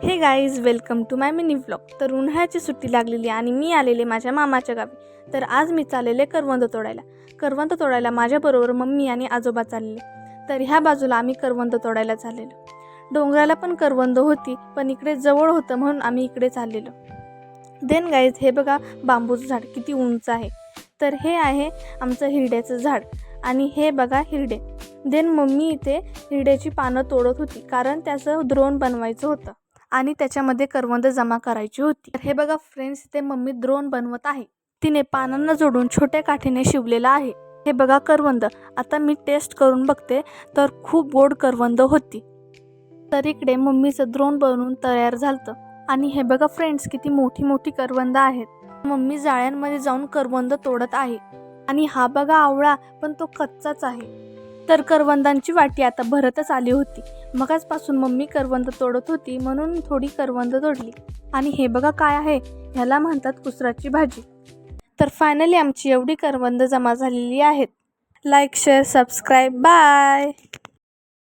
Hey guys welcome to my mini vlog तर उन्हाळ्याची सुट्टी लागलेली आणि मी आलेले माझ्या मामाच्या गावी. तर आज मी चाललेले करवंद तोडायला. करवंद तोडायला माझ्याबरोबर मम्मी आणि आजोबा चाललेले तर ह्या बाजूला आम्ही करवंद तोडायला चाललेलो. डोंगराला पण करवंद होती पण इकडे जवळ होतं म्हणून आम्ही इकडे चाललेलो. देन गाईज हे बघा बांबूचं झाड किती उंच आहे. तर हे आहे आमचं हिरड्याचं झाड आणि हे बघा हिरडे. देन मम्मी इथे हिरड्याची पानं तोडत होती कारण त्याचं द्रोण बनवायचं होतं. आणि त्याच्यामध्ये करवंद जमा करायची होती. तर हे बघा फ्रेंड्स इथे मम्मी द्रोण बनवत आहे. तिने पानांना जोडून छोट्या काठीने शिवलेलं आहे. हे बघा करवंद. आता मी टेस्ट करून बघते. तर खूप गोड करवंद होती. तर इकडे मम्मीचं द्रोण बनवून तयार झालं आणि हे बघा फ्रेंड्स किती मोठी मोठी करवंद आहेत. मम्मी जाळ्यांमध्ये जाऊन करवंद तोडत आहे. आणि हा बघा आवळा पण तो कच्चाच आहे. तर करवंदांची वाटी आता भरतच आली होती. मगाचपासून मम्मी करवंद तोडत होती म्हणून थोडी करवंद तोडली. आणि हे बघा काय आहे ह्याला म्हणतात कुसराची भाजी. तर फायनली आमची एवढी करवंद जमा झालेली आहेत. Like share subscribe bye